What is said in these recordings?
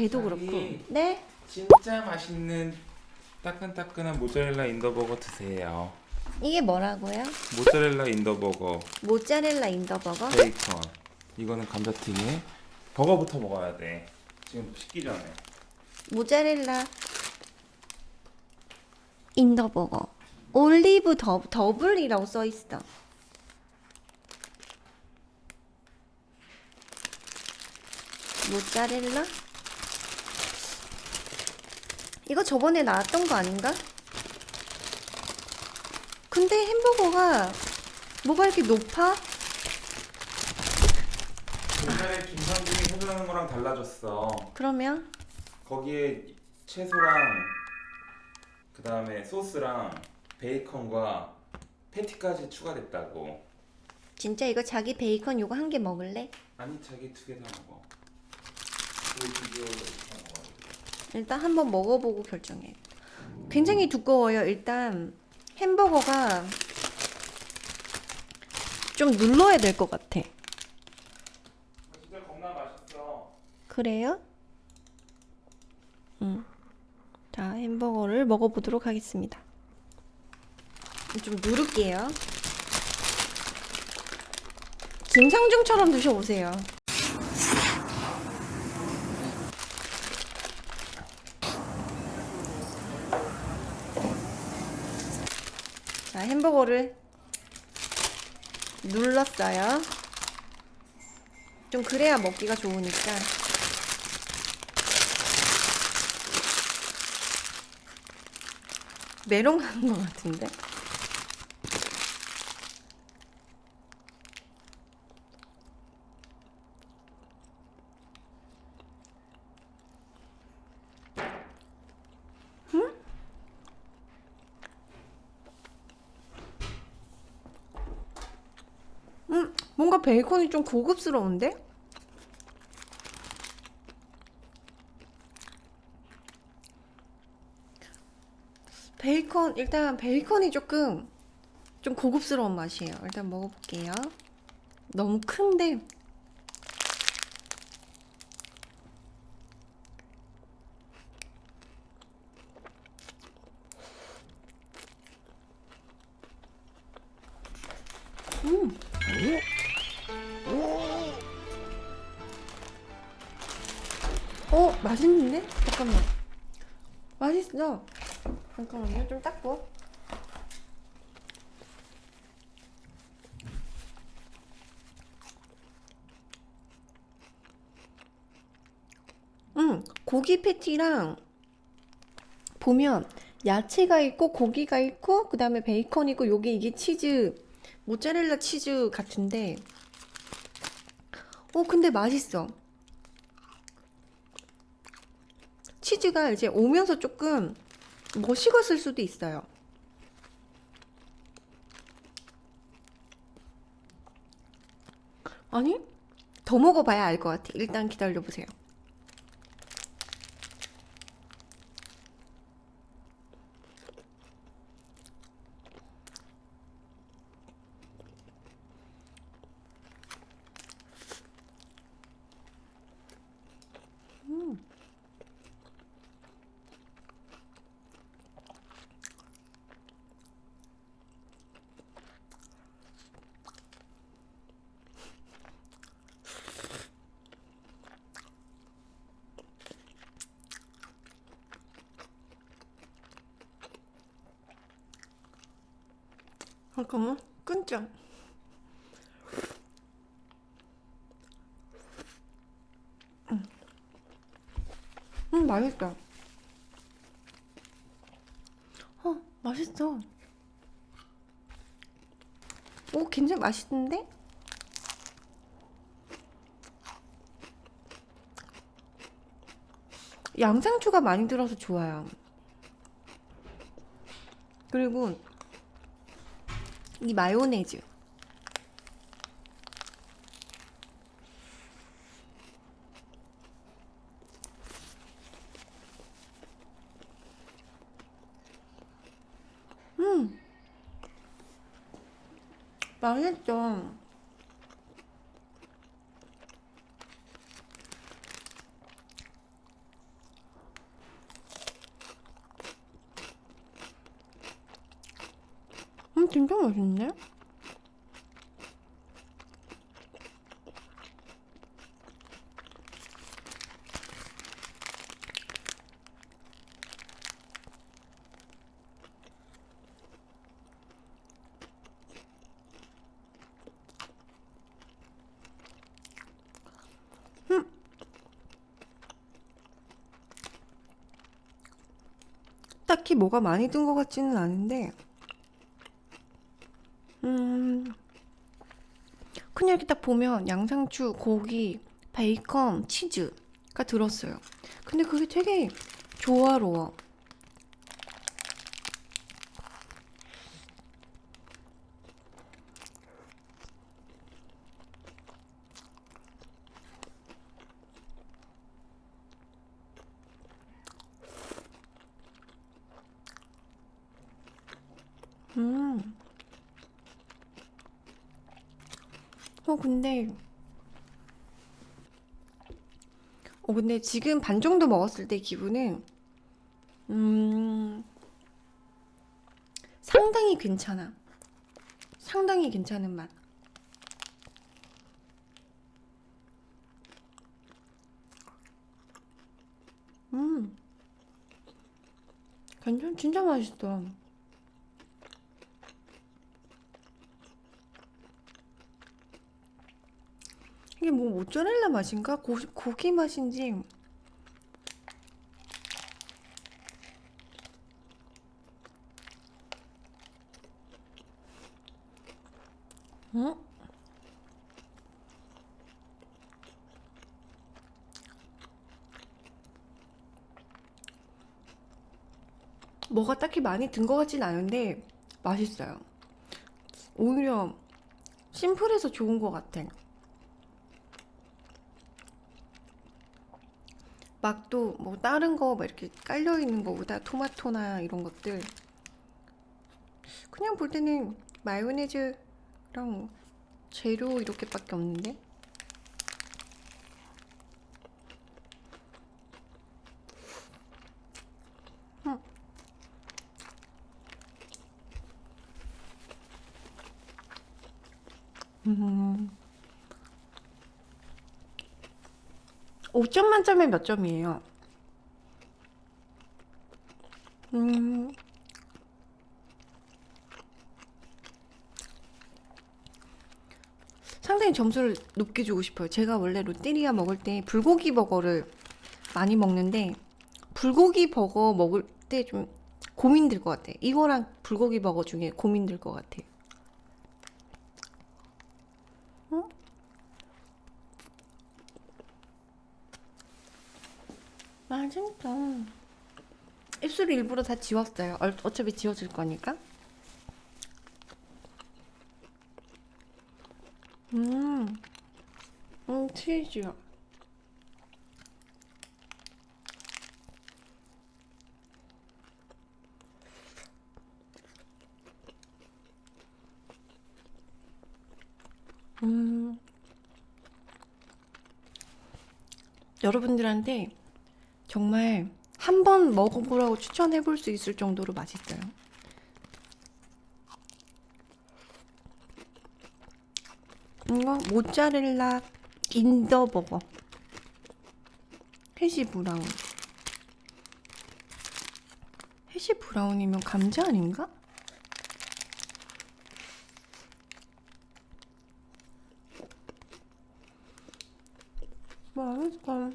배도 그렇고. 네? 진짜 맛있는 따끈따끈한 모짜렐라 인더버거 드세요. 이게 뭐라고요? 모짜렐라 인더버거, 모짜렐라 인더버거? 베이컨. 이거는 감자튀김. 버거부터 먹어야 돼. 지금 식기 전에. 모짜렐라 인더버거. 올리브 더, 더블이라고 써 있어. 모짜렐라? 이거 저번에 나왔던 거 아닌가? 근데 햄버거가 뭐가 이렇게 높아? 옛날에 김선중이 해주는 거랑 달라졌어. 그러면 거기에 채소랑 그 다음에 소스랑 베이컨과 패티까지 추가됐다고. 진짜 이거 자기 베이컨 요거 한 개 먹을래? 아니 자기 두 개 다 먹어. 다 먹어. 일단 한번 먹어보고 결정해. 굉장히 두꺼워요. 일단 햄버거가 좀 눌러야 될 것 같아. 진짜 겁나 맛있어. 그래요? 음. 자, 햄버거를 먹어보도록 하겠습니다. 좀 누를게요. 김상중처럼 드셔보세요. 자, 햄버거를 눌렀어요. 좀 그래야 먹기가 좋으니까. 메롱 한 것 같은데? 음? 음, 뭔가 베이컨이 좀 고급스러운데? 베이컨 일단 베이컨이 조금 좀 고급스러운 맛이에요. 일단 먹어볼게요. 너무 큰데 음. 맛있는데? 잠깐만 맛있어. 잠깐만요. 좀 닦고. 음, 고기 패티랑 보면 야채가 있고 고기가 있고 그다음에 베이컨 있고 요게 이게 치즈 모짜렐라 치즈 같은데 어 근데 맛있어. 치즈가 이제 오면서 조금 뭐 식었을 수도 있어요. 아니? 더 먹어봐야 알 것 같아. 일단 기다려보세요. 잠깐만, 끊자. 음, 음 맛있다. 어, 맛있어. 오, 굉장히 맛있는데? 양상추가 많이 들어서 좋아요. 그리고 이 마요네즈. 음. 맛있죠. 진짜 맛있네. 딱히 뭐가 많이 든 것 같지는 않은데, 음, 그냥 이렇게 딱 보면 양상추, 고기, 베이컨, 치즈가 들었어요. 근데 그게 되게 조화로워. 음. 어, 근데, 어, 근데 지금 반 정도 먹었을 때 기분은, 음, 상당히 괜찮아. 상당히 괜찮은 맛. 음, 괜찮, 진짜 맛있어. 이게 뭐 모짜렐라 맛인가? 고, 고기 맛인지. 응? 뭐가 딱히 많이 든 것 같진 않은데 맛있어요. 오히려 심플해서 좋은 것 같아. 막도 뭐 다른 거 막 이렇게 깔려 있는 거보다 토마토나 이런 것들 그냥 볼 때는 마요네즈랑 재료 이렇게밖에 없는데 음. 음. 5점 만점에 몇 점이에요? 음, 상당히 점수를 높게 주고 싶어요. 제가 원래 롯데리아 먹을 때 불고기 버거를 많이 먹는데 불고기 버거 먹을 때 좀 고민될 것 같아. 이거랑 불고기 버거 중에 고민될 것 같아. 어? 맛있다. 입술을 일부러 다 지웠어요. 얼- 어차피 지워질 거니까. 음, 음, 치즈. 음, 여러분들한테 정말 한번 먹어보라고 추천해 볼 수 있을 정도로 맛있어요. 이거 모짜렐라 인더버거 해시 브라운 해시 브라운이면 감자 아닌가? 맛있어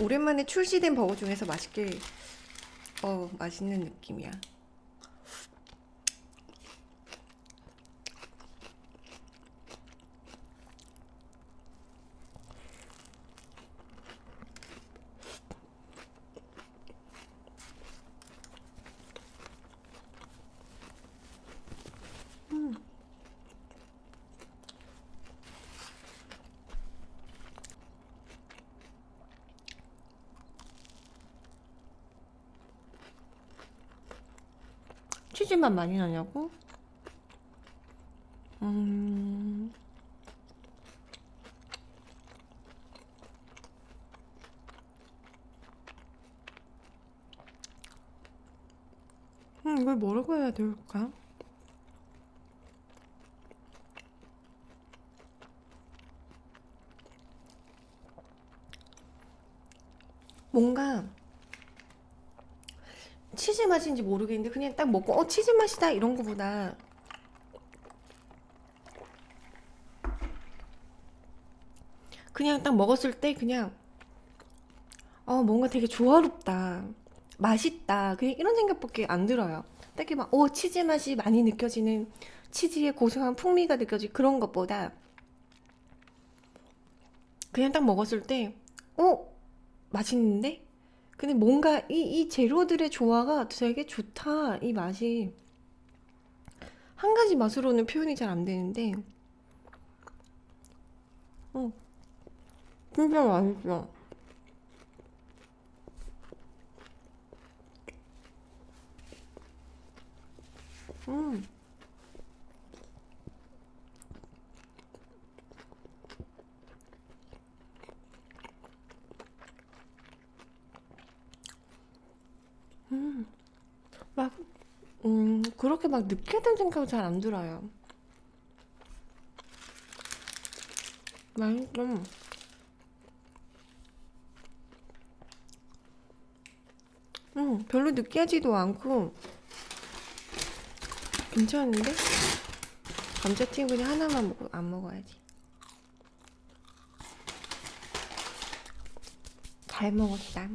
오랜만에 출시된 버거 중에서 맛있게 어 맛있는 느낌이야. 치즈만 많이 나냐고? 음. 음, 이걸 뭐라고 해야 될까? 뭔가 치즈 맛인지 모르겠는데 그냥 딱 먹고 어 치즈 맛이다 이런 거보다 그냥 딱 먹었을 때 그냥 어 뭔가 되게 조화롭다 맛있다 그냥 이런 생각밖에 안 들어요. 딱히 막어 치즈 맛이 많이 느껴지는 치즈의 고소한 풍미가 느껴지 그런 것보다 그냥 딱 먹었을 때 어 맛있는데 근데 뭔가 이, 이 재료들의 조화가 되게 좋다. 이 맛이. 한 가지 맛으로는 표현이 잘 안 되는데. 어. 진짜 맛있어. 음. 막, 음, 그렇게 막 느끼하다는 생각이 잘안 들어요. 맛있어. 음, 별로 느끼하지도 않고, 괜찮은데? 감자튀김 그냥 하나만 먹, 안 먹어야지. 잘 먹었다.